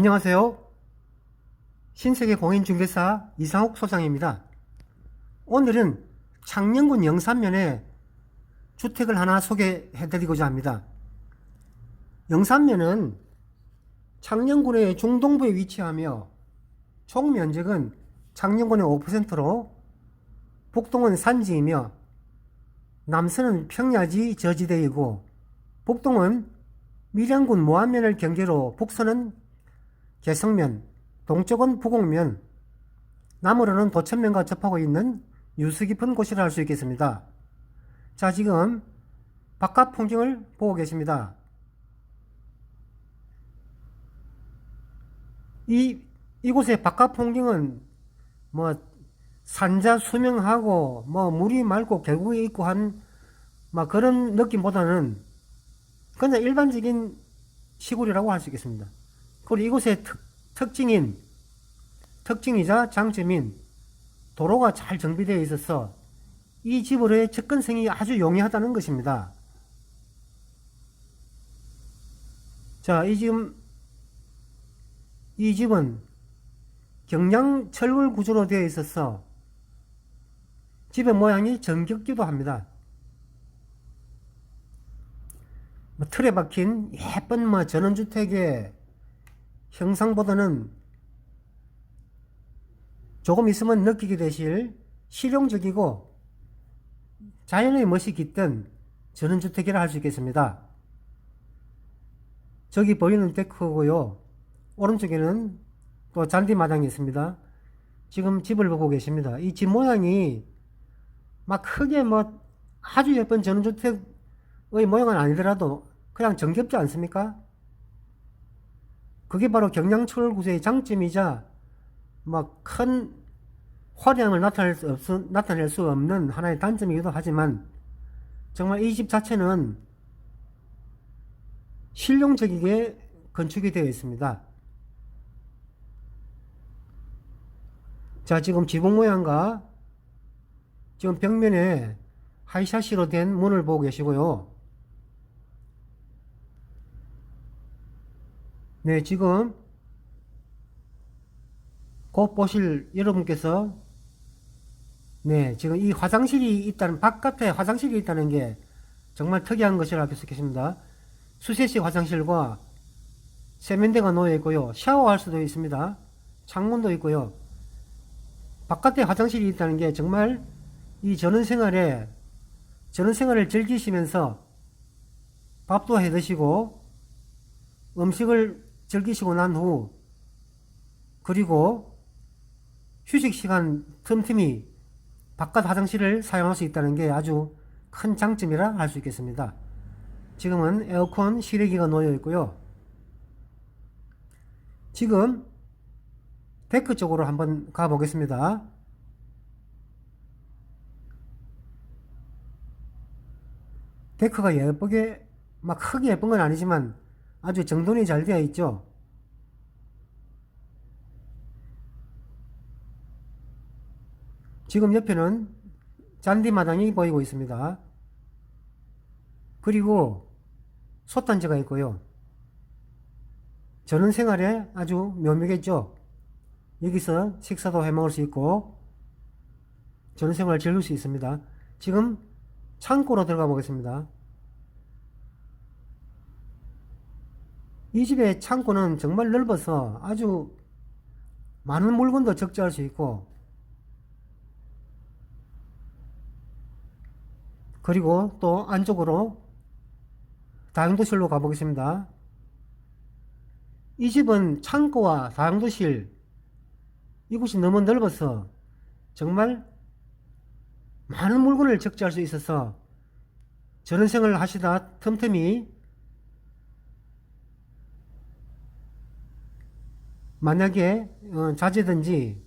안녕하세요. 신세계 공인중개사 이상욱 소장입니다. 오늘은 창녕군 영산면에 주택을 하나 소개해드리고자 합니다. 영산면은 창녕군의 중동부에 위치하며 총 면적은 창녕군의 5%로 북동은 산지이며 남서는 평야지 저지대이고 북동은 밀양군 모안면을 경계로 북서는 개성면, 동쪽은 부곡면, 남으로는 도천면과 접하고 있는 유수 깊은 곳이라 할 수 있겠습니다. 자, 지금 바깥 풍경을 보고 계십니다. 이, 이곳의 바깥 풍경은 뭐 산자 수명하고 뭐 물이 맑고 계곡이 있고 한 막 그런 느낌보다는 그냥 일반적인 시골이라고 할 수 있겠습니다. 그리고 이곳의 특, 특징인 특징이자 장점인 도로가 잘 정비되어 있어서 이 집으로의 접근성이 아주 용이하다는 것입니다. 자, 이 지금 이 집은 경량 철골 구조로 되어 있어서 집의 모양이 정겹기도 합니다. 뭐 틀에 박힌 예쁜 뭐 전원주택의 형상보다는 조금 있으면 느끼게 되실 실용적이고 자연의 멋이 깃든 전원주택이라 할 수 있겠습니다. 저기 보이는 데크고요. 오른쪽에는 또 잔디 마당이 있습니다. 지금 집을 보고 계십니다. 이 집 모양이 막 크게 뭐 아주 예쁜 전원주택의 모양은 아니더라도 그냥 정겹지 않습니까? 그게 바로 경량철 구조의 장점이자 막 큰 화려함을 나타낼 수, 없, 나타낼 수 없는 하나의 단점이기도 하지만 정말 이 집 자체는 실용적이게 건축이 되어 있습니다. 자, 지금 지붕 모양과 지금 벽면에 하이샤시로 된 문을 보고 계시고요. 네, 지금 곧 보실 여러분께서 네, 지금 이 화장실이 있다는 바깥에 화장실이 있다는 게 정말 특이한 것이라 할 수 있겠습니다. 수세식 화장실과 세면대가 놓여 있고요. 샤워할 수도 있습니다. 창문도 있고요. 바깥에 화장실이 있다는 게 정말 이 전원 생활에 전원 생활을 즐기시면서 밥도 해 드시고 음식을 즐기시고 난 후 그리고 휴식 시간 틈틈이 바깥 화장실을 사용할 수 있다는 게 아주 큰 장점이라 할 수 있겠습니다. 지금은 에어컨 실외기가 놓여 있고요. 지금 데크 쪽으로 한번 가보겠습니다. 데크가 예쁘게 막 크게 예쁜 건 아니지만 아주 정돈이 잘 되어 있죠. 지금 옆에는 잔디마당이 보이고 있습니다. 그리고 솥단지가 있고요. 저는 생활에 아주 묘미겠죠. 여기서 식사도 해 먹을 수 있고 저는 생활을 즐길 수 있습니다. 지금 창고로 들어가 보겠습니다. 이 집의 창고는 정말 넓어서 아주 많은 물건도 적재할 수 있고 그리고 또 안쪽으로 다용도실로 가보겠습니다. 이 집은 창고와 다용도실 이곳이 너무 넓어서 정말 많은 물건을 적재할 수 있어서 전원생활을 하시다 틈틈이 만약에 어, 자재든지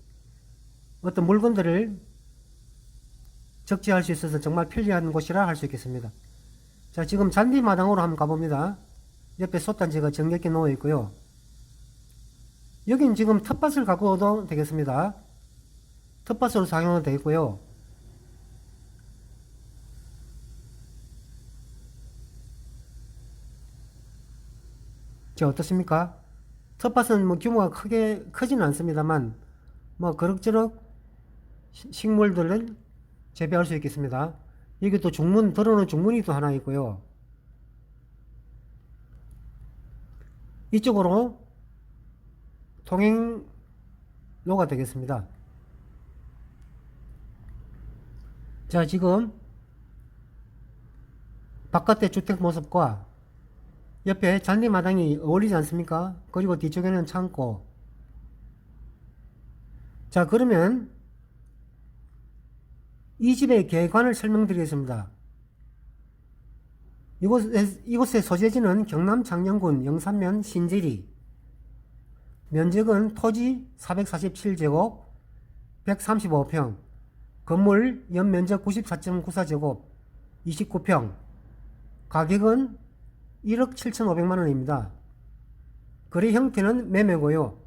어떤 물건들을 적재할 수 있어서 정말 편리한 곳이라 할 수 있겠습니다. 자, 지금 잔디 마당으로 한번 가봅니다. 옆에 솥단지가 정겹게 놓여 있고요. 여긴 지금 텃밭을 가꾸어도 되겠습니다. 텃밭으로 사용도 되겠고요. 자, 어떻습니까? 텃밭은 뭐 규모가 크게 크지는 않습니다만 뭐 그럭저럭 시- 식물들을 재배할 수 있겠습니다. 여기 또 중문 들어오는 중문이 또 하나 있고요. 이쪽으로 통행로가 되겠습니다. 자, 지금 바깥의 주택 모습과 옆에 잔디마당이 어울리지 않습니까? 그리고 뒤쪽에는 창고. 자, 그러면 이 집의 계관을 설명드리겠습니다. 이곳의, 이곳의 소재지는 경남 창녕군 영산면 신지리. 면적은 토지 447제곱, 135평, 건물 연면적 94.94제곱, 29평, 가격은 1억 7,500만 원입니다. 거래 형태는 매매고요.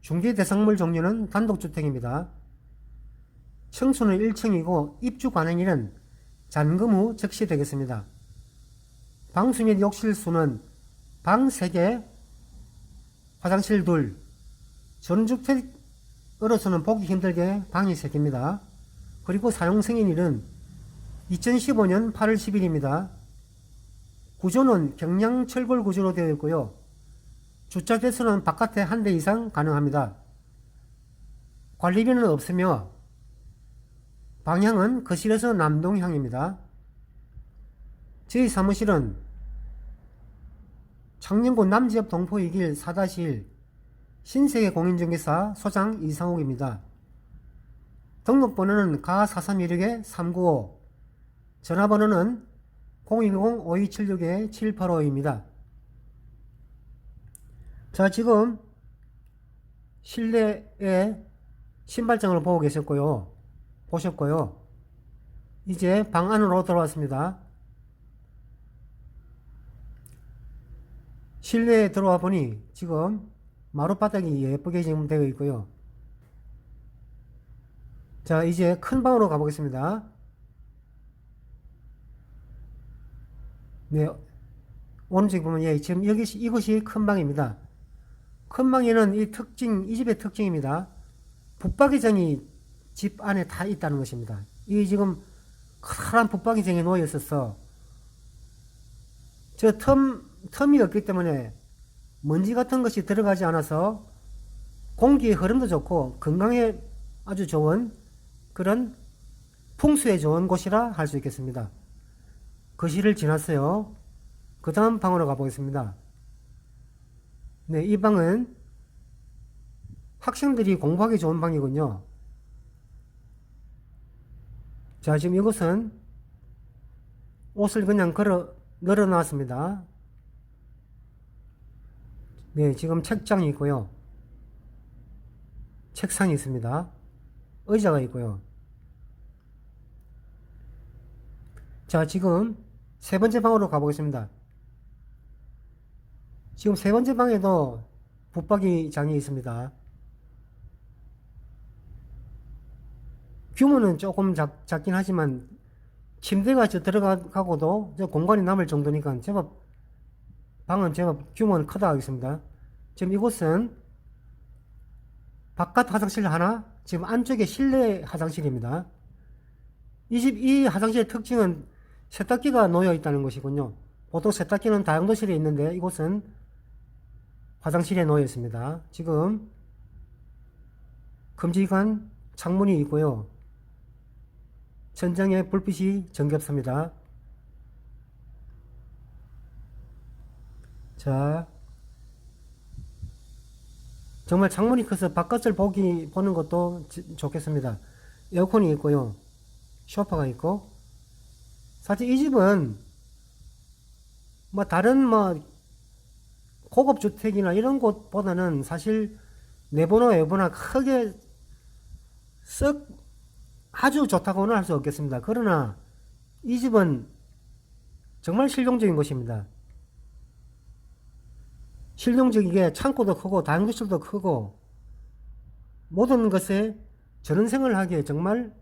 중개 대상물 종류는 단독주택입니다. 층수는 1층이고 입주 관행일은 잔금 후 즉시 되겠습니다. 방수 및 욕실 수는 방 3개, 화장실 둘, 전주택으로서는 보기 힘들게 방이 3개입니다. 그리고 사용 승인일은 2015년 8월 10일입니다. 구조는 경량 철골 구조로 되어 있고요. 주차 대수는 바깥에 한 대 이상 가능합니다. 관리비는 없으며 방향은 거실에서 남동향입니다. 저희 사무실은 창녕군 남지역 동포 2길 4-1 신세계 공인중개사 소장 이상욱입니다. 등록번호는 가4316에 395 전화번호는 010-5276-785입니다. 자, 지금 실내에 신발장을 보고 계셨고요. 보셨고요. 이제 방 안으로 들어왔습니다. 실내에 들어와 보니 지금 마룻바닥이 예쁘게 지금 되어 있고요. 자, 이제 큰 방으로 가보겠습니다. 네, 오른쪽 보면 예, 지금 여기 이곳이 큰 방입니다. 큰 방에는 이 특징, 이 집의 특징입니다. 붙박이장이 집 안에 다 있다는 것입니다. 이 지금 커다란 붙박이장에 놓여 있어서 저 텀, 텀이 없기 때문에 먼지 같은 것이 들어가지 않아서 공기의 흐름도 좋고 건강에 아주 좋은 그런 풍수에 좋은 곳이라 할 수 있겠습니다. 거실을 지났어요. 그 다음 방으로 가보겠습니다. 네, 이 방은 학생들이 공부하기 좋은 방이군요. 자, 지금 이곳은 옷을 그냥 걸어, 널어 놨습니다. 네, 지금 책장이 있고요. 책상이 있습니다. 의자가 있고요. 자, 지금 세 번째 방으로 가보겠습니다. 지금 세 번째 방에도 붙박이 장이 있습니다. 규모는 조금 작, 작긴 하지만 침대가 저 들어가고도 저 공간이 남을 정도니까 제법 방은 제법 규모는 크다 하겠습니다. 지금 이곳은 바깥 화장실 하나, 지금 안쪽에 실내 화장실입니다. 이 집, 이 화장실의 특징은 세탁기가 놓여 있다는 것이군요. 보통 세탁기는 다용도실에 있는데 이곳은 화장실에 놓여 있습니다. 지금 금지관 창문이 있고요. 천장에 불빛이 정겹습니다. 자, 정말 창문이 커서 바깥을 보기 보는 것도 지- 좋겠습니다. 에어컨이 있고요. 소파가 있고 사실 이 집은 뭐 다른 뭐 고급 주택이나 이런 곳보다는 사실 내보나 외보나 크게 썩 아주 좋다고는 할 수 없겠습니다. 그러나 이 집은 정말 실용적인 곳입니다. 실용적이게 창고도 크고 다용도실도 크고 모든 것에 전원생활을 하기에 정말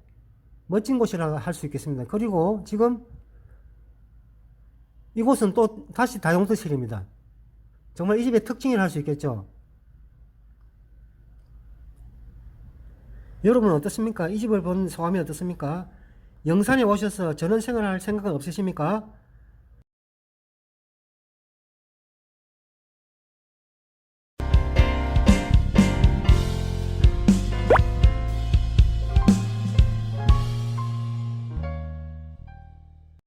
멋진 곳이라 할 수 있겠습니다. 그리고 지금 이곳은 또 다시 다용도실입니다. 정말 이 집의 특징이라 할수 있겠죠. 여러분 어떻습니까? 이 집을 본 소감이 어떻습니까? 영산에 오셔서 전원 생활할 생각은 없으십니까?